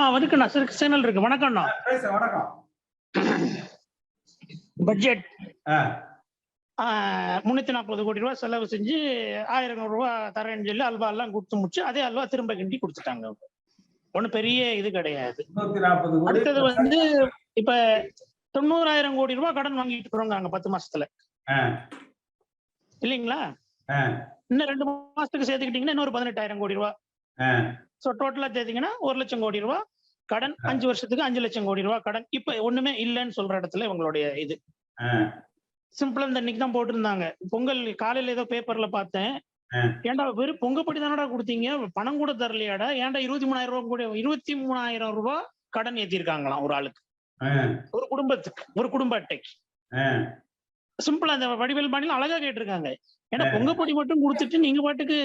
ஆ இருக்குண்ணா சிறு சிக்னல் இருக்கு. வணக்கம்ண்ணா வணக்கம். பட்ஜெட். முன்னூத்தி நாற்பது கோடி ரூபாய் செலவு செஞ்சு ஆயிரம் ரூபாய் தரேன்னு சொல்லி அல்வா எல்லாம் கொடுத்து முடிச்சு அதே அல்வா திரும்ப கிண்டி கொடுத்துட்டாங்க ஒன்றும் பெரிய இது கிடையாது. அடுத்தது வந்து இப்ப தொண்ணூறாயிரம் கோடி ரூபாய் கடன் வாங்கிட்டு இருக்கிறோங்க பத்து மாசத்துல. இல்லைங்களா? இன்னும் ரெண்டு மாசத்துக்கு சேர்த்துக்கிட்டீங்கன்னா இன்னொரு பதினெட்டாயிரம் கோடி ரூபாய். ஸோ டோட்டலா சேர்த்தீங்கன்னா ஒரு லட்சம் கோடி ரூபாய் கடன் அஞ்சு வருஷத்துக்கு அஞ்சு லட்சம் கோடி ரூபாய் கடன். இப்ப ஒண்ணுமே இல்லைன்னு சொல்ற இடத்துல இவங்களுடைய இது. சிம்பிளா இந்த இன்னைக்கு தான் போட்டிருந்தாங்க. பொங்கல் காலையில ஏதோ பேப்பர்ல பார்த்தேன். ஏன்டா வெறும் பொங்கப்படி தானடா கொடுத்தீங்க? பணம் கூட தரலையாடா. ஏன்டா இருபத்தி மூணாயிரம் ரூபாய் கூட இருபத்தி மூணாயிரம் ரூபாய் கடன் ஏத்திருக்காங்களாம் ஒரு ஆளுக்கு. ஒரு குடும்பத்துக்கு ஒரு குடும்ப அட்டைக்கு. சிம்பிளா அந்த வடிவேல் பாணியில அழகா கேட்டிருக்காங்க. ஏன்னா ஆ. பொங்கப்படி மட்டும் கொடுத்துட்டு நீங்க பாட்டுக்கு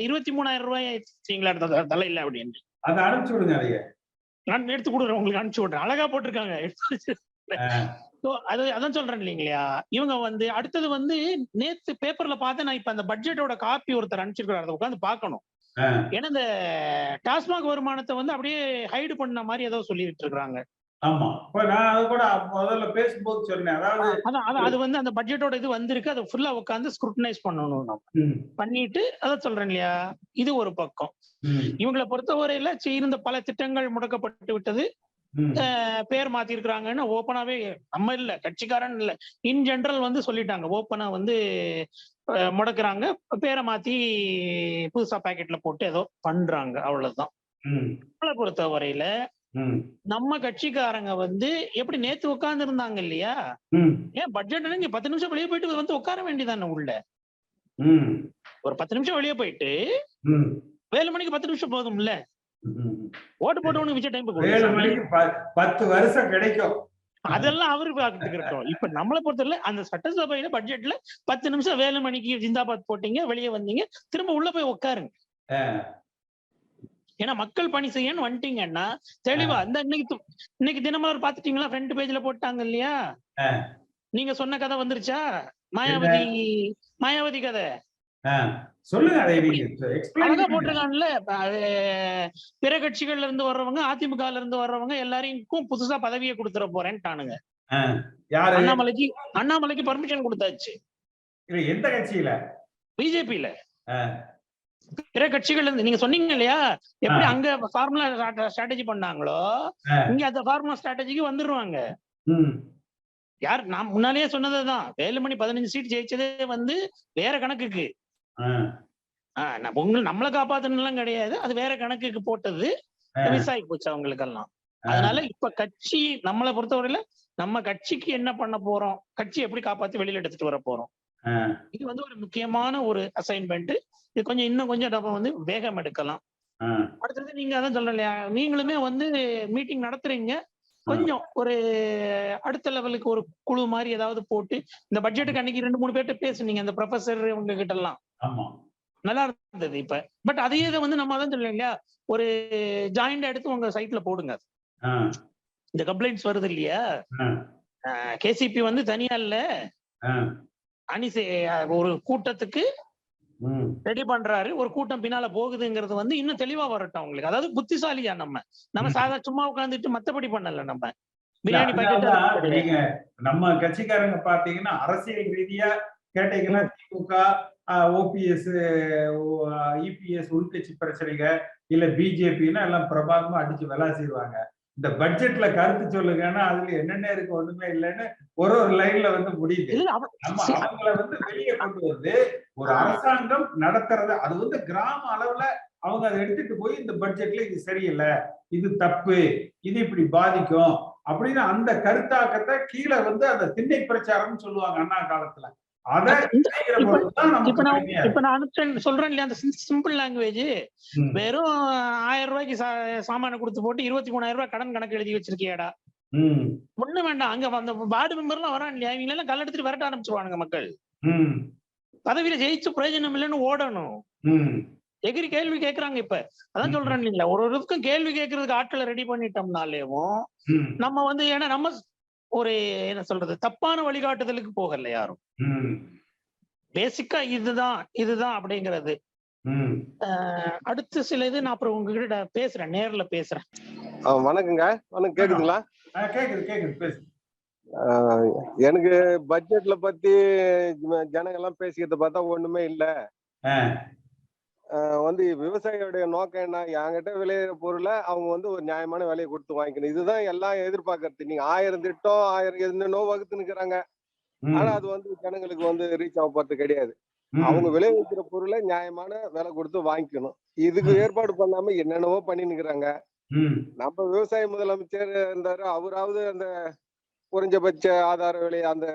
இருபத்தி மூணாயிரம் ரூபாய் த- தலையில அப்படின்னு. அதை அனுப்பிச்சு விடுங்க அதைய. நான் எடுத்து கொடுக்குறேன் உங்களுக்கு அனுப்பிச்சு விடுறேன். அழகா போட்டிருக்காங்க. அது அதான் சொல்றேன் இல்லைங்களா? இவங்க வந்து அடுத்தது வந்து நேத்து பேப்பர்ல பார்த்தேன் நான் இப்ப அந்த பட்ஜெட்டோட காப்பி ஒருத்தர் அனுப்பிச்சிருக்காரு அதை உட்காந்து பார்க்கணும். ஆ, ஏன்னா இந்த டாஸ்மாக் வருமானத்தை வந்து அப்படியே ஹைடு பண்ண மாதிரி ஏதோ சொல்லிட்டு இருக்காங்க ஆமா. நான் அது கூட முதல்ல பேசும்போது சொன்னேன். அதாவது அது வந்து அந்த பட்ஜெட்டோட இது வந்திருக்கு. அதை ஃபுல்லா உட்காந்து ஸ்க்ரூட்டனைஸ் பண்ணணும் நம்ம. பண்ணிட்டு அதான் சொல்றேன் இல்லையா? இது ஒரு பக்கம். இவங்களை பொறுத்தவரையில இருந்த பல திட்டங்கள் முடக்கப்பட்டு விட்டது. பேர் மாத்திருக்கிறாங்கன்னு ஓப்பனாவே நம்ம இல்ல கட்சிக்காரன் இல்ல. இன் ஜெனரல் வந்து சொல்லிட்டாங்க. ஓப்பனா வந்து முடக்குறாங்க. பேரை மாத்தி புதுசா பாக்கெட்ல போட்டு ஏதோ பண்றாங்க. அவ்வளவுதான். பொறுத்தவரையில ம், நம்ம கட்சிக்காரங்க வந்து எப்படி நேத்து உட்கார்ந்து இருந்தாங்க இல்லையா ஏன் பட்ஜெட் நீங்க பத்து நிமிஷம் வெளியே போயிட்டு வந்து உட்கார வேண்டியதானே உள்ள? ஒரு பத்து நிமிஷம் வெளியே போயிட்டு ஏழு மணிக்கு பத்து நிமிஷம் போதும்ல? ம். ஓட்டு போட்டவனுக்கு மிச்ச டைம் ஏழு மணிக்கு ப- பத்து வருஷம் கிடைக்கும். அதெல்லாம் அவரு பார்த்துட்டு இருக்கட்டும். இப்ப நம்மளை பொறுத்தவரை அந்த சட்டசபையில பட்ஜெட்ல பத்து நிமிஷம் வேலு மணிக்கு ஜிந்தாபாத் போட்டீங்க வெளியே வந்தீங்க திரும்ப உள்ள போய் உட்காருங்க. ஏன்னா மக்கள் பணி செய்யன்னு வந்துட்டீங்கன்னா தெளிவா அந்த இன்னைக்கு இன்னைக்கு தினமலர் பாத்துட்டீங்களா ஃப்ரண்ட் பேஜ்ல போட்டாங்க இல்லையா. நீங்க சொன்ன கதை வந்துருச்சா? மாயாவதி மாயாவதி கதை. சொல்லுங்க அது பிற கட்சிகள்ல இருந்து வர்றவங்க அதிமுகல இருந்து வர்றவங்க எல்லாரையும் புதுசா பதவியை கொடுத்துட போறேன்ட்டானுங்க அண்ணாமலைக்கு அண்ணாமலைக்கு பர்மிஷன் கொடுத்தாச்சு. எந்த கட்சியில? பிஜேபியில. பிற கட்சிகள் இருந்து நீங்க சொன்னீங்க இல்லையா எப்படி. அங்க ஃபார்முலா ஸ்ட்ராட்டஜி பண்ணாங்களோ. இங்க அந்த ஃபார்முலா ஸ்ட்ராட்டஜிக்கு வந்துருவாங்க. யார் நான் முன்னாலேயே சொன்னதுதான். வேலுமணி பதினஞ்சு சீட் ஜெயிச்சதே வந்து வேற கணக்குக்கு. உங்களை நம்மளை காப்பாத்தணும்லாம் கிடையாது. அது வேற கணக்குக்கு போட்டது. மிஸ் ஆகி போச்சு அவங்களுக்கெல்லாம். அதனால இப்ப கட்சி நம்மளை பொறுத்தவரையில நம்ம கட்சிக்கு என்ன பண்ண போறோம்? கட்சி எப்படி காப்பாத்தி வெளியில எடுத்துட்டு வர போறோம்? இது வந்து ஒரு முக்கியமான ஒரு அசைன்மெண்ட் இது கொஞ்சம் இன்னும் கொஞ்சம் நம்ம வந்து வேகம் எடுக்கலாம். அடுத்தது நீங்க அதான் சொல்ல இல்லையா? நீங்களுமே வந்து மீட்டிங் நடத்துறீங்க. கொஞ்சம் ஒரு அடுத்த லெவலுக்கு ஒரு குழு மாதிரி ஏதாவது போட்டு இந்த பட்ஜெட்டுக்கு அன்னைக்கு ரெண்டு மூணு பேர்ட்ட பேசுனீங்க அந்த ப்ரொஃபசர் இவங்க கிட்ட எல்லாம் ஆமா. நல்லா இருந்தது இப்ப. பட் அதே இதை வந்து நம்ம அதான் சொல்லலாம் இல்லையா? ஒரு ஜாயிண்ட் எடுத்து உங்க சைட்ல போடுங்க. இந்த கம்ப்ளைண்ட்ஸ் வருது இல்லையா. கேசிபி வந்து தனியா இல்ல. அணி ஒரு கூட்டத்துக்கு. ரெடி பண்றாரு. ஒரு கூட்டம் பின்னால போகுதுங்கிறது வந்து இன்னும் தெளிவா வரட்டும் அவங்களுக்கு. அதாவது புத்திசாலியா நம்ம. நம்ம. சாதா சும்மா உட்காந்துட்டு மத்தபடி பண்ணல நம்ம. பிரியாணி பாக்கெட் நீங்க நம்ம கட்சிக்காரங்க பாத்தீங்கன்னா அரசியல் ரீதியா கேட்டீங்கன்னா திமுக ஓபிஎஸ் இபிஎஸ் உள்கட்சி பிரச்சனைங்க இல்ல பிஜேபின்னா எல்லாம் பிரபாகமா அடிச்சு விளாசிடுவாங்க இந்த பட்ஜெட்ல கருத்து சொல்லுங்கன்னா அதுல என்னென்ன இருக்கு ஒண்ணுமே இல்லைன்னு ஒரு ஒரு லைன்ல வந்து முடியுது நம்ம. அவங்கள வந்து வெளியே கொண்டு வந்து ஒரு அரசாங்கம் நடத்துறது அது வந்து கிராம அளவுல அவங்க அதை எடுத்துட்டு போய் இந்த பட்ஜெட்ல இது சரியில்லை இது தப்பு இது இப்படி பாதிக்கும் அப்படின்னு அந்த கருத்தாக்கத்தை கீழே வந்து அந்த திண்ணை பிரச்சாரம்னு சொல்லுவாங்க அண்ணா காலத்துல இப்ப- நான் அனுப்பிச்சேன் சொல்றேன் இல்லையா அந்த சிம்பிள் லாங்குவேஜ் வெறும் ஆயிரம் ரூபாய்க்கு சாமான கொடுத்து போட்டு இருபத்தி மூணாயிரம் ரூபாய் கடன் கணக்கு எழுதி வச்சிருக்கியாடா. ஒண்ணு வேண்டாம். அங்க அந்த வார்டு மெம்பர் எல்லாம் வரான் இல்லையா? இவங்க எல்லாம் கல் எடுத்துட்டு விரட்ட ஆரம்பிச்சிருவானுங்க மக்கள். பதவியில ஜெயிச்சு பிரயோஜனம் இல்லைன்னு ஓடணும். எகிரி கேள்வி கேக்குறாங்க இப்ப. அதான். சொல்றேன் இல்லைங்களா ஒரு ஒருக்கும் கேள்வி கேட்கறதுக்கு ஆட்களை ரெடி பண்ணிட்டோம்னாலேவும் நம்ம வந்து ஏன்னா நம்ம ஒரு என்ன சொல்றது தப்பான வழிகாட்டுதலுக்கு போகல யாரும். ம், பேசிக்கா இதுதான் இதுதான் அப்படிங்கிறது. அடுத்த சில இது நான் அப்புறம் உங்ககிட்ட பேசுறேன் நேர்ல பேசுறேன். வணக்கங்க வணக்கம் கேக்குதுங்களா? ஆ, கேக்குது கேக்குது பேசு. ஆ, எனக்கு பட்ஜெட்ல பத்தி ஜனங்க எல்லாம் பேசிக்கிறத பார்த்தா ஒண்ணுமே இல்ல. வந்து விவசாயியோடைய நோக்கம் என்ன? என்கிட்ட விளையிற பொருளை அவங்க வந்து ஒரு நியாயமான விலையை கொடுத்து வாங்கிக்கணும். இதுதான் எல்லாம் எதிர்பார்க்கறது. நீங்க ஆயிரம் திட்டம் ஆயிரம் என்னென்னோ வகுத்து நிக்கிறாங்க. ஆனா அது வந்து ஜனங்களுக்கு வந்து ரீச் ஆக போறது கிடையாது. அவங்க விளைவிக்கிற பொருளை நியாயமான விலை கொடுத்து வாங்கிக்கணும். இதுக்கு. ஏற்பாடு பண்ணாம என்னென்னவோ பண்ணி நிக்கிறாங்க. நம்ம விவசாய முதலமைச்சர் இருந்தாரு. அவராவது அந்த குறைஞ்சபட்ச ஆதார விலை அந்த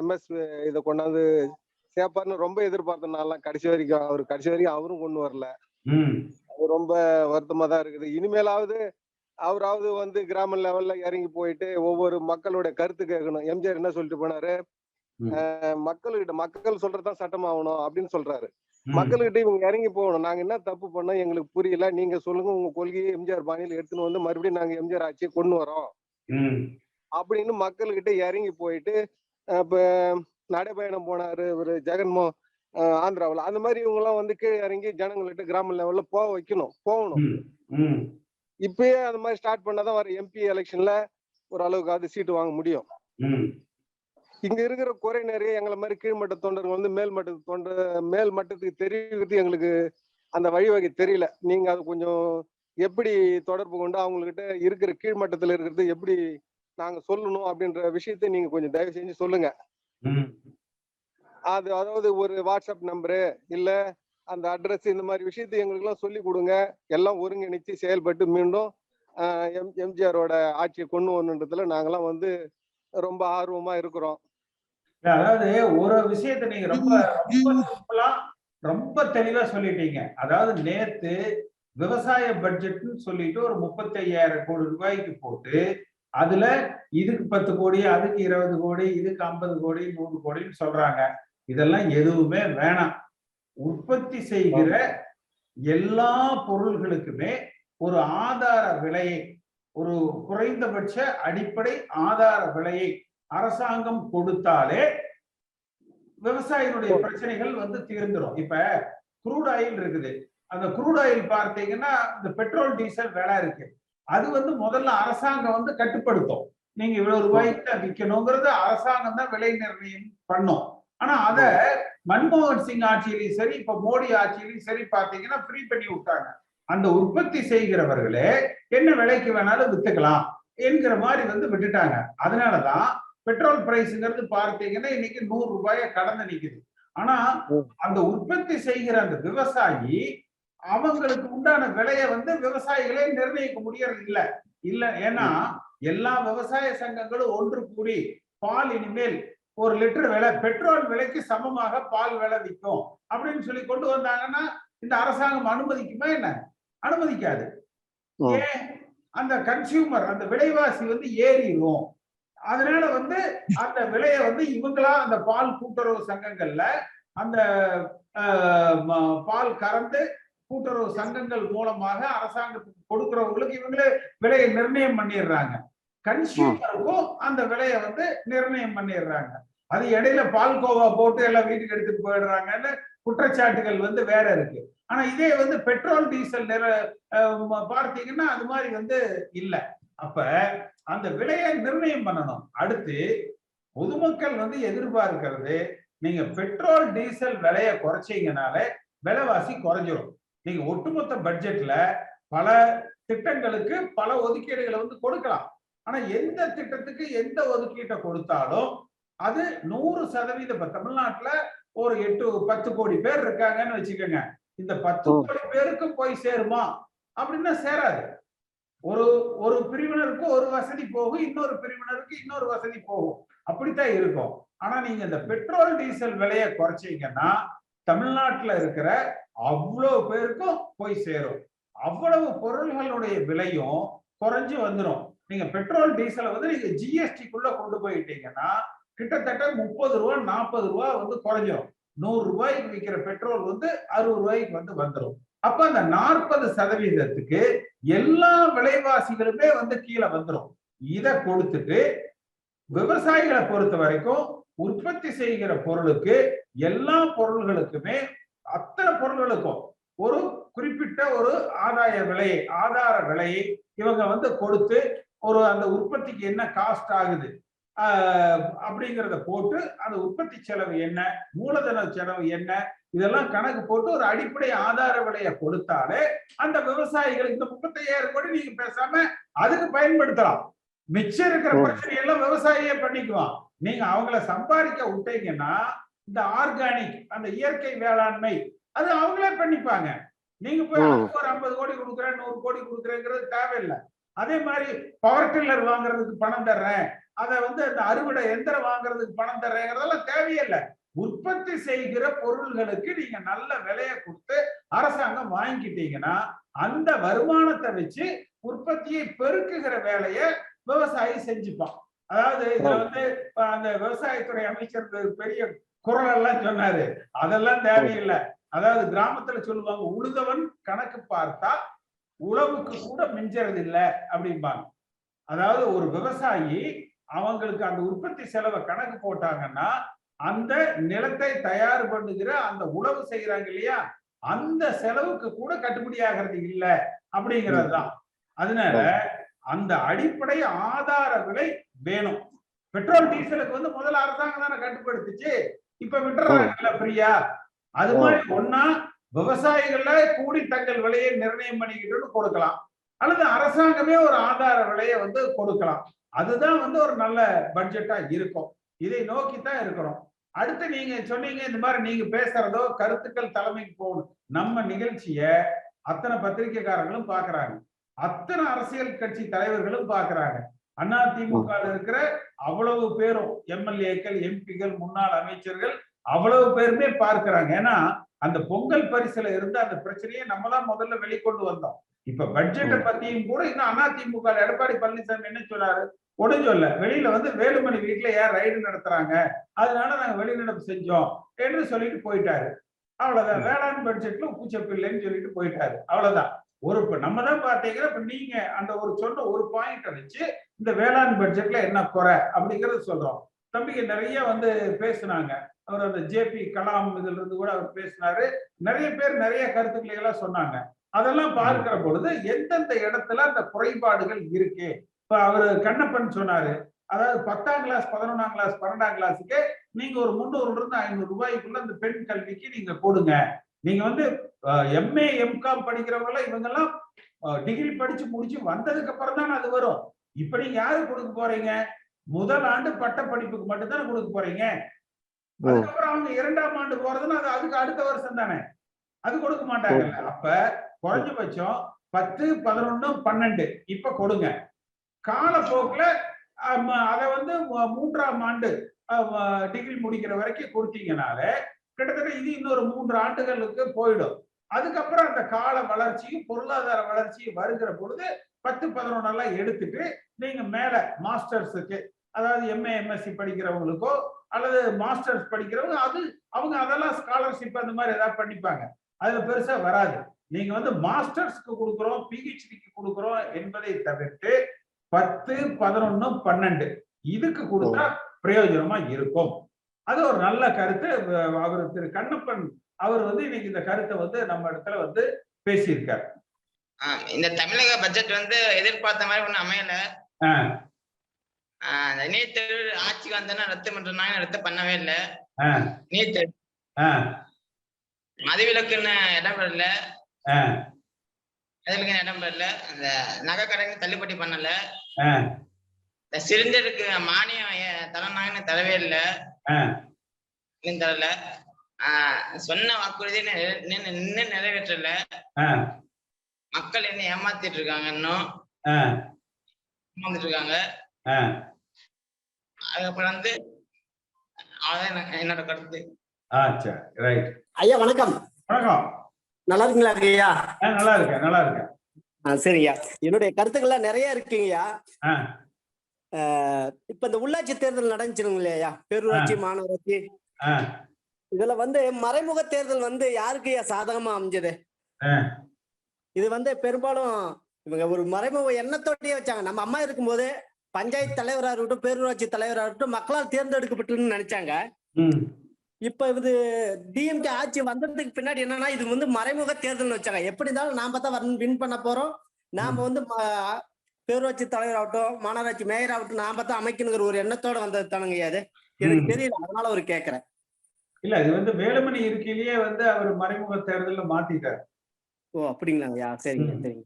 எம்எஸ் இதை கொண்டாந்து சேர்ப்பார்னு ரொம்ப எதிர்பார்த்தனால கடைசி வரைக்கும் அவர் கடைசி வரைக்கும் அவரும் கொண்டு வரல. அது ரொம்ப வருத்தமா தான் இருக்குது. இனிமேலாவது அவராவது வந்து கிராம லெவல்ல இறங்கி போயிட்டு ஒவ்வொரு மக்களுடைய கருத்து கேட்கணும். எம்ஜிஆர் என்ன சொல்லிட்டு போனாரு? மக்கள்கிட்ட மக்கள் சொல்றதுதான் சட்டமாகணும் அப்படின்னு சொல்றாரு. மக்கள்கிட்ட இவங்க இறங்கி போகணும். நாங்க என்ன தப்பு பண்ணோம் எங்களுக்கு புரியல. நீங்க சொல்லுங்க உங்க கொள்கையை எம்ஜிஆர் பாணியில் எடுத்துன்னு வந்து மறுபடியும் நாங்க எம்ஜிஆர் ஆட்சியை கொண்டு வரோம். அப்படின்னு மக்கள்கிட்ட இறங்கி போயிட்டு இப்ப நடைபயணம் போனாரு இவரு ஜெகன்மோ ஆந்திராவுல. அந்த மாதிரி இவங்க எல்லாம் வந்து கீழே இறங்கி ஜனங்கள்கிட்ட கிராம லெவல்ல போக வைக்கணும் போகணும். இப்பயே அந்த மாதிரி ஸ்டார்ட் பண்ணாதான் வர எம்பி எலெக்ஷன்ல ஒரு அளவுக்கு சீட்டு வாங்க முடியும். இங்க இருக்கிற குறை நிறைய எங்களை மாதிரி கீழ்மட்ட தொண்டர்கள் வந்து மேல் மட்டத்து தொண்டர் மேல் மட்டத்துக்கு தெரிவிக்கிறது எங்களுக்கு அந்த வழிவகை தெரியல. நீங்க அது கொஞ்சம் எப்படி தொடர்பு கொண்டு அவங்ககிட்ட இருக்கிற கீழ்மட்டத்துல இருக்கிறது எப்படி நாங்க சொல்லணும் அப்படின்ற விஷயத்தை நீங்க கொஞ்சம் தயவு செஞ்சு சொல்லுங்க. அது அதாவது ஒரு வாட்ஸ்அப் நம்பரு இல்ல அந்த அட்ரஸ் இந்த மாதிரி விஷயத்தை எங்களுக்கு எல்லாம் சொல்லி கொடுங்க. எல்லாம் ஒருங்கிணைச்சு செயல்பட்டு மீண்டும் ஆஹ் எம் எம்ஜிஆரோட ஆட்சியை கொண்டு வரணுன்றதுல நாங்கெல்லாம் வந்து ரொம்ப ஆர்வமா இருக்கிறோம். அதாவது ஒரு விஷயத்தை நீங்க ரொம்ப ரொம்ப ரொம்ப தெளிவா சொல்லிட்டீங்க. அதாவது நேத்து விவசாய பட்ஜெட்னு சொல்லிட்டு ஒரு முப்பத்தி ஐயாயிரம் கோடி ரூபாய்க்கு போட்டு அதுல இதுக்கு பத்து கோடி அதுக்கு இருபது கோடி இதுக்கு ஐம்பது கோடி நூறு கோடின்னு சொல்றாங்க. இதெல்லாம் எதுவுமே வேணாம். உற்பத்தி செய்கிற எல்லா பொருள்களுக்குமே ஒரு ஆதார விலையை ஒரு குறைந்தபட்ச அடிப்படை ஆதார விலையை அரசாங்கம் கொடுத்தாலே விவசாயிகளுடைய பிரச்சனைகள் வந்து தீர்ந்துரும். இப்ப குரூட் ஆயில் இருக்குது. அந்த குரூட் ஆயில் பார்த்தீங்கன்னா இந்த பெட்ரோல் டீசல் விலை இருக்கு. அது வந்து முதல்ல அரசாங்கம் வந்து கட்டுப்படுத்தும். நீங்க இவ்வளவு ரூபாய்க்கு விற்கணுங்கிறது அரசாங்கம் தான் விலை நிர்ணயம் பண்ணும். ஆனா அத மன்மோகன் சிங் ஆட்சியிலையும் சரி இப்ப மோடி ஆட்சியிலையும் சரி பாத்தீங்கன்னா ஃப்ரீ பண்ணி விட்டாங்க. அந்த உற்பத்தி செய்கிறவர்களே என்ன விலைக்கு வேணாலும் வித்துக்கலாம் என்கிற மாதிரி வந்து விட்டுட்டாங்க. அதனாலதான் பெட்ரோல் பிரைஸ்ங்கிறது பார்த்தீங்கன்னா இன்னைக்கு நூறு ரூபாய கடந்து நிக்குது. ஆனா அந்த உற்பத்தி செய்கிற அந்த விவசாயி அவங்களுக்கு உண்டான விலையை வந்து விவசாயிகளே நிர்ணயிக்க முடியறது இல்ல. இல்ல ஏன்னா எல்லா விவசாய சங்கங்களும் ஒன்று கூடி பால் இனிமேல் ஒரு லிட்டர் விலை பெட்ரோல் விலைக்கு சமமாக பால் விலை விற்கும் அப்படின்னு சொல்லி கொண்டு வந்தாங்கன்னா இந்த அரசாங்கம் அனுமதிக்குமா என்ன? அனுமதிக்காது. ஏன்? அந்த கன்சியூமர் அந்த விலைவாசி வந்து ஏறிடும் அதனால வந்து அந்த விலையை வந்து இவங்களா அந்த பால் கூட்டுறவு சங்கங்கள்ல அந்த பால் கறந்து கூட்டுறவு சங்கங்கள் மூலமாக அரசாங்கத்துக்கு கொடுக்கிறவங்களுக்கு இவங்களே விலையை நிர்ணயம் பண்ணிடுறாங்க. கன்சியூமருக்கும் அந்த விலையை வந்து நிர்ணயம் பண்ணிடுறாங்க. அது இடையில பால்கோவா போட்டு எல்லாம் வீட்டுக்கு எடுத்துட்டு போயிடுறாங்கன்னு குற்றச்சாட்டுகள் வந்து வேற இருக்கு. ஆனா இதே வந்து பெட்ரோல் டீசல் நிற பார்த்தீங்கன்னா அது மாதிரி வந்து இல்லை. அப்ப அந்த விலையை நிர்ணயம் பண்ணணும். அடுத்து பொதுமக்கள் வந்து எதிர்பார்க்கிறது நீங்க பெட்ரோல் டீசல் விலையை குறைச்சீங்கனாலே விலைவாசி குறைஞ்சிரும். நீங்க ஒட்டுமொத்த பட்ஜெட்ல பல திட்டங்களுக்கு பல ஒதுக்கீடுகளை வந்து கொடுக்கலாம். ஆனா எந்த திட்டத்துக்கு எந்த ஒதுக்கீட்டை கொடுத்தாலும் அது நூறு சதவீத இப்ப தமிழ்நாட்டுல ஒரு எட்டு பத்து கோடி பேர் இருக்காங்கன்னு வச்சுக்கோங்க. இந்த பத்து. கோடி பேருக்கு போய் சேருமா? அப்படின்னா சேராது. ஒரு ஒரு பிரிவினருக்கு ஒரு வசதி போகும் இன்னொரு பிரிவினருக்கு இன்னொரு வசதி போகும். அப்படித்தான் இருக்கும். ஆனா நீங்க இந்த பெட்ரோல் டீசல் விலையை குறைச்சீங்கன்னா தமிழ்நாட்டுல இருக்கிற அவ்வளவு பேருக்கும் போய் சேரும். அவ்வளவு பொருள்களுடைய விலையும் குறைஞ்சு வந்துடும் நீங்க பெட்ரோல் டீசலை வந்து நீங்க ஜிஎஸ்டிக்குள்ள கொண்டு போயிட்டீங்கன்னா கிட்டத்தட்ட முப்பது ரூபா நாற்பது ரூபா வந்து குறைஞ்சிரும். நூறு ரூபாய்க்கு விற்கிற பெட்ரோல் வந்து அறுபது ரூபாய்க்கு வந்து வந்துடும் அப்ப அந்த நாற்பது சதவீதத்துக்கு எல்லா விலைவாசிகளுமே வந்து கீழே வந்துடும் இதை கொடுத்துட்டு விவசாயிகளை பொறுத்த வரைக்கும் உற்பத்தி செய்கிற பொருளுக்கு எல்லா பொருள்களுக்குமே அத்தனை பொருள்களுக்கும் ஒரு குறிப்பிட்ட ஒரு ஆதாய விலையை ஆதார விலையை இவங்க வந்து கொடுத்து ஒரு அந்த உற்பத்திக்கு என்ன காஸ்ட் ஆகுது? அப்படிங்கிறத போட்டு அந்த உற்பத்தி செலவு என்ன? மூலதன செலவு என்ன? இதெல்லாம் கணக்கு போட்டு ஒரு அடிப்படை ஆதார விலையை கொடுத்தாலே அந்த விவசாயிகளுக்கு இந்த முப்பத்தையாயிரம் கோடி நீங்க பேசாம அதுக்கு பயன்படுத்தலாம். மிச்சம் இருக்கிற ஓ. பிரச்சனையெல்லாம் விவசாயியே பண்ணிக்குவான். நீங்க அவங்கள சம்பாதிக்க விட்டீங்கன்னா இந்த ஆர்கானிக் அந்த இயற்கை வேளாண்மை அது அவங்களே பண்ணிப்பாங்க. நீங்க போய் ஒரு ஐம்பது கோடி கொடுக்குறேன் நூறு கோடி கொடுக்குறேங்கிறது தேவையில்லை. அதே மாதிரி பவர் டில்லர் வாங்குறதுக்கு பணம் தர்றேன். அதை வந்து அந்த அறுவடை எந்திரம் வாங்குறதுக்கு பணம் தர்றேங்கிறதெல்லாம் தேவையில்லை. உற்பத்தி செய்கிற பொருள்களுக்கு நீங்க நல்ல விலையை கொடுத்து அரசாங்கம் வாங்கிக்கிட்டீங்கன்னா அந்த வருமானத்தை வச்சு உற்பத்தியை பெருக்குகிற வேலையை விவசாயி செஞ்சுப்பான். அதாவது இதுல வந்து அந்த விவசாயத்துறை அமைச்சர் பெரிய குரல் எல்லாம் சொன்னாரு. அதெல்லாம் தேவையில்லை. அதாவது கிராமத்துல சொல்லுவாங்க உழுதவன் கணக்கு பார்த்தா உழவுக்கு கூட மிஞ்சறது இல்ல அப்படிம்பாங்க. அதாவது ஒரு விவசாயி அவங்களுக்கு அந்த உற்பத்தி செலவை கணக்கு போட்டாங்கன்னா அந்த நிலத்தை தயார் பண்ணுகிற அந்த உழவு செய்யறாங்க இல்லையா அந்த செலவுக்கு கூட கட்டுப்படி ஆகிறது இல்ல அப்படிங்கிறது தான் அதனால அந்த அடிப்படை ஆதார விலை வேணும். பெட்ரோல் டீசலுக்கு வந்து முதல்ல அரசாங்கம் தானே கட்டுப்படுத்துச்சு. இப்ப விட்டுறாங்கல்ல ஃப்ரீயா அது மாதிரி ஒன்னா விவசாயிகள கூடி தங்கள் விலையை நிர்ணயம் பண்ணிக்கிட்டு கொடுக்கலாம். அல்லது அரசாங்கமே ஒரு ஆதார விலையை வந்து கொடுக்கலாம். அதுதான் வந்து ஒரு நல்ல பட்ஜெட்டா இருக்கும். இதை நோக்கி தான் இருக்கிறோம். அடுத்து நீங்க சொன்னீங்க இந்த மாதிரி நீங்க பேசுறதோ கருத்துக்கள் தலைமைக்கு போகணும். நம்ம நிகழ்ச்சிய அத்தனை பத்திரிகைக்காரங்களும் பாக்குறாங்க. அத்தனை அரசியல் கட்சி தலைவர்களும் பாக்குறாங்க. அண்ணா திமுக இருக்கிற அவ்வளவு பேரும் எம்எல்ஏக்கள் எம்பிகள் முன்னாள் அமைச்சர்கள் அவ்வளவு பேருமே பார்க்கிறாங்க. ஏன்னா அந்த பொங்கல் பரிசுல இருந்து அந்த பிரச்சனையை நம்ம தான் முதல்ல வெளிக்கொண்டு வந்தோம். இப்ப பட்ஜெட்டை பத்தியும் கூட இன்னும் அண்ணா திமுக எடப்பாடி பழனிசாமி என்ன சொன்னாரு? சொல்ல வெளியில வந்து வேலுமணி வீட்டுல ஏன் ரைடு நடத்துறாங்க? அதனால நாங்க வெளிநடப்பு செஞ்சோம் என்று சொல்லிட்டு போயிட்டாரு. அவ்வளவுதான். வேளாண் பட்ஜெட்ல பூச்சப்பில்லைன்னு சொல்லிட்டு போயிட்டாரு. அவ்வளவுதான். ஒரு இப்ப நம்ம தான் பாத்தீங்கன்னா இப்ப நீங்க அந்த ஒரு சொன்ன ஒரு பாயிண்ட வச்சு இந்த வேளாண் பட்ஜெட்ல என்ன குறை அப்படிங்கறது சொல்றோம். தம்பிக்கு நிறைய வந்து பேசுனாங்க. அவர் அந்த ஜேபி கலாம் இதுல இருந்து கூட அவர் பேசினாரு. நிறைய பேர் நிறைய கருத்துக்களை எல்லாம் சொன்னாங்க. அதெல்லாம் பார்க்கிற பொழுது எந்தெந்த இடத்துல அந்த குறைபாடுகள் இருக்கு? இப்ப அவரு கண்ணப்பன் சொன்னாரு. அதாவது பத்தாம் கிளாஸ் பதினொன்னாம் கிளாஸ் பன்னெண்டாம் கிளாஸுக்கு நீங்க ஒரு முந்நூறுல இருந்து ஐநூறு ரூபாய்க்குள்ள அந்த பெண் கல்விக்கு நீங்க கொடுங்க நீங்க வந்து எம்ஏ எம்காம் படிக்கிறவங்க இவங்க எல்லாம் டிகிரி படிச்சு முடிச்சு வந்ததுக்கு அப்புறம் தான் அது வரும். இப்ப நீங்க யாரு கொடுக்க போறீங்க? முதல் ஆண்டு பட்ட படிப்புக்கு மட்டும் தானே கொடுக்க போறீங்க. அதுக்கப்புறம் அவங்க இரண்டாம் ஆண்டு போறதுன்னா அது அதுக்கு அடுத்த வருஷம் தானே. அது கொடுக்க மாட்டாங்கல்ல. அப்ப குறைஞ்சபட்சம் பத்து பதினொன்னு பன்னெண்டு இப்ப கொடுங்க. காலப்போக்குல அதை வந்து மூன்றாம் ஆண்டு டிகிரி முடிக்கிற வரைக்கும் கொடுத்தீங்கனாலே கிட்டத்தட்ட இது இன்னொரு மூன்று ஆண்டுகளுக்கு போயிடும். அதுக்கப்புறம் அந்த கால வளர்ச்சியும் பொருளாதார வளர்ச்சியும் வருகிற பொழுது பத்து பதினொன்னு எல்லாம் எடுத்துட்டு நீங்க மேல மாஸ்டர்ஸுக்கு அதாவது எம்ஏ எம்எஸ்சி படிக்கிறவங்களுக்கோ அல்லது மாஸ்டர்ஸ் படிக்கிறவங்க அது அவங்க அதெல்லாம் ஸ்காலர்ஷிப் அந்த மாதிரி ஏதாவது பண்ணிப்பாங்க. அதுல பெருசா வராது. நீங்க வந்து மாஸ்டர்ஸ்க்கு கொடுக்குறோம் பிஹெச்டிக்கு கொடுக்குறோம் என்பதை தவிர்த்து பத்து பதினொன்னு பன்னெண்டு இதுக்கு கொடுத்தா பிரயோஜனமா இருக்கும். அது ஒரு நல்ல கருத்து. அவர் திரு கண்ணப்பன் அவர் வந்து இன்னைக்கு இந்த கருத்தை வந்து நம்ம இடத்துல வந்து பேசியிருக்காரு. இந்த தமிழக பட்ஜெட் வந்து எதிர்பார்த்த மாதிரி ஒண்ணும் அமையல. ஆஹ் ஆஹ் அந்த நீட் தேர்வு ஆட்சிக்கு வந்தோன்னா ரத்து பண்றாங்க ரத்து பண்ணவே இல்ல. ஆஹ் நீட் தேர்வு ஆஹ் மதுவிலக்குன்னு இடம் பெறல? மதுவிலக்குன்னு இடம் பெறல? அந்த நகை கடைக்கு தள்ளுபடி பண்ணல. இந்த சிலிண்டருக்கு மானியம் தரனாங்கன்னு தரவே இல்ல. தரல ஆஹ் சொன்ன வாக்குறுதி இன்னும் நிறைவேற்றல. ஆஹ் மக்கள் என்ன ஏமாத்திட்டு இருக்காங்க இன்னும். ஆஹ் ஏமாந்துட்டு இருக்காங்க ஆஹ் அதுக்கப்புறம் வந்து என்னோட கருத்து. ஆச்சா ரைட் ஐயா வணக்கம். வணக்கம். நல்லா இருக்கீங்களா ஐயா? ஆஹ் நல்லா இருக்கேன் நல்லா இருக்கேன் சரிங்கய்யா. என்னுடைய கருத்துக்கள்லாம் நிறைய இருக்குங்கய்யா. இப்ப இந்த உள்ளாட்சி தேர்தல் நடந்துச்சுங்க இல்லையா? பேரூராட்சி மாநகராட்சி. இதுல வந்து மறைமுக தேர்தல் வந்து யாருக்கு சாதகமா அமைஞ்சது? இது வந்து பெரும்பாலும் இவங்க ஒரு மறைமுக எண்ணத்தோடயே வச்சாங்க. நம்ம அம்மா இருக்கும்போது பஞ்சாயத்து தலைவரா இருக்கட்டும் பேரூராட்சி தலைவரா இருக்கட்டும் மக்களால் தேர்ந்தெடுக்கப்பட்டுன்னு நினைச்சாங்க. இப்ப இது டிஎம்கே ஆட்சி வந்ததுக்கு பின்னாடி என்னன்னா இது வந்து மறைமுக தேர்தல் வச்சாங்க. எப்படி இருந்தாலும் நாம தான் வின் பண்ண போறோம். நாம வந்து பேரூராட்சி தலைவர் ஆகட்டும் மாநகராட்சி மேயர் ஆகட்டும் நாம தான் அமைக்கணுங்கிற ஒரு எண்ணத்தோட வந்தது தானுங்க அது. எனக்கு. தெரியல அதனால ஒரு கேக்குறேன். இல்ல இது வந்து வேலுமணி இருக்கையிலேயே வந்து அவர் மறைமுக தேர்தல்ல மாத்திட்டார் ஓ அப்படிங்களாங்கய்யா? சரிங்க. சரிங்க.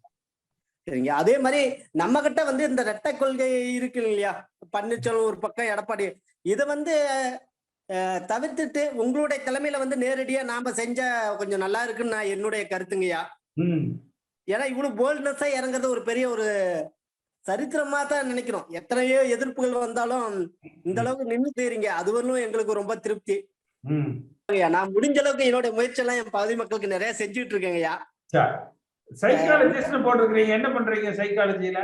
சரிங்க அதே மாதிரி நம்ம கிட்ட வந்து இந்த ரெட்டை கொள்கை இருக்கு இல்லையா? பன்னீர்செல்வம் ஒரு பக்கம் எடப்பாடி. இதை வந்து தவிர்த்துட்டு உங்களுடைய தலைமையில வந்து நேரடியா நாம செஞ்சா கொஞ்சம் நல்லா இருக்குன்னு நான் என்னுடைய கருத்துங்கய்யா. ஏன்னா இவ்வளவு போல்ட்னஸா இறங்குறது ஒரு பெரிய ஒரு சரித்திரமா தான் நினைக்கிறோம். எத்தனையோ எதிர்ப்புகள் வந்தாலும் இந்த அளவுக்கு நின்று செய்றீங்க அது வரலும் எங்களுக்கு ரொம்ப திருப்தி. நான் முடிஞ்ச அளவுக்கு என்னுடைய முயற்சி எல்லாம் என் பகுதி மக்களுக்கு நிறைய செஞ்சுட்டு இருக்கேங்கய்யா சைக்காலஜிஸ்ட் என்ன பண்றீங்க சைக்காலஜில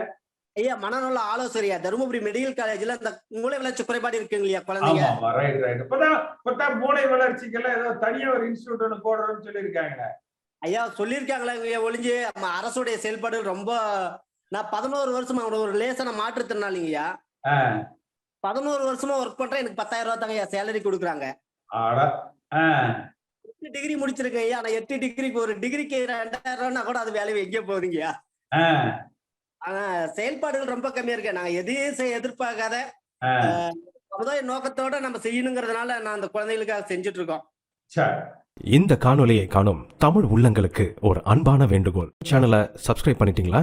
ஐயா மனநல ஆலோசனையா? தருமபுரி மெடிக்கல் காலேஜ்ல இந்த மூளை வளர்ச்சி குறைபாடு இருக்குங்க இல்லையா குழந்தைங்க? ரைட் ரைட் இப்பதான் மூளை வளர்ச்சிக்கெல்லாம் ஏதோ தனியா ஒரு இன்ஸ்டியூட் ஒன்று போடுறோம்னு சொல்லியிருக்காங்க ஐயா சொல்லியிருக்காங்களா ஒளிஞ்சு. நம்ம அரசுடைய செயல்பாடு ரொம்ப நான் பதினோரு வருஷமா ஒரு லேசான மாற்றுத்திறனாளிங்கய்யா. பதினோரு வருஷமா ஒர்க் பண்றேன். எனக்கு பத்தாயிரம் ரூபாய் தாங்க சேலரி கொடுக்குறாங்க. எட்டு டிகிரி முடிச்சிருக்கேன் ஐயா நான் எட்டு டிகிரிக்கு ஒரு டிகிரிக்கு ரெண்டாயிரம் ரூபாய்னா கூட அது வேலையை எங்கே போகுதுங்கய்யா. ஆனா செயல்பாடுகள் ரொம்ப கம்மியா இருக்கு நாங்க எதையும் செய்ய எதிர்பார்க்காத சமுதாய நோக்கத்தோட நம்ம செய்யணுங்கிறதுனால நான் அந்த குழந்தைகளுக்காக செஞ்சுட்டு இருக்கோம் சரி இந்த காணொளியை காணும் தமிழ் உள்ளங்களுக்கு ஒரு அன்பான வேண்டுகோள். சேனலை சப்ஸ்கிரைப் பண்ணிட்டீங்களா?